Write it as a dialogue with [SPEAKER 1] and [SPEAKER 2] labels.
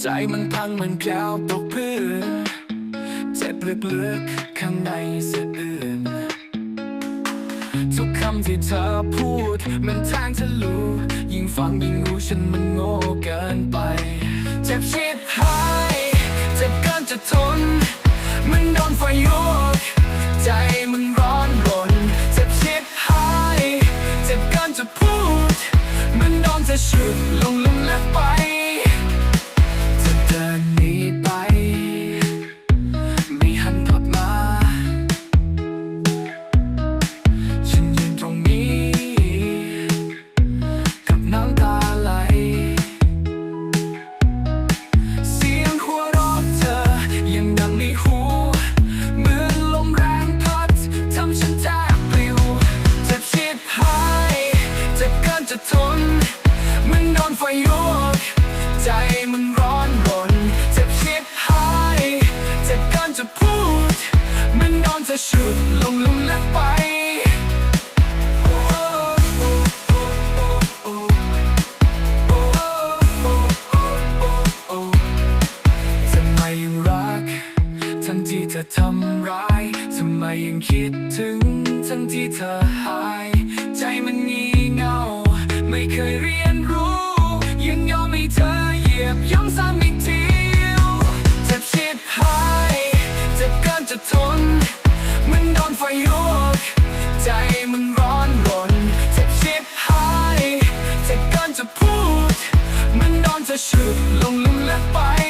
[SPEAKER 1] ใจมันพังมันแก้วตกพื้นเจ็บลึกๆข้างในสะอื่นทุกคำที่เธอพูด มันแทงทะลุยิ่งฟังยิ่งรู้ฉันมันโง่เกินไป เจ็บชิบหายเจ็บเกินจะทน มันโดนไฟโยกใจมันร้อนรน เจ็บชิบหายเจ็บเกินจะพูด มันโดนจะฉุดลงลุมและไป ลงลุมและไปทำไมยังรัก ทั้งที่เธอทำร้ายทำไมยังคิดถึง ทั้งที่เธอหาย ใจมันงี่เง่า ไม่เคยเรีย ใจมันร้อนรนเจ็บชิบหายเจ็บเกินจะพูด มันโดนจะฉุดลงลุมและไป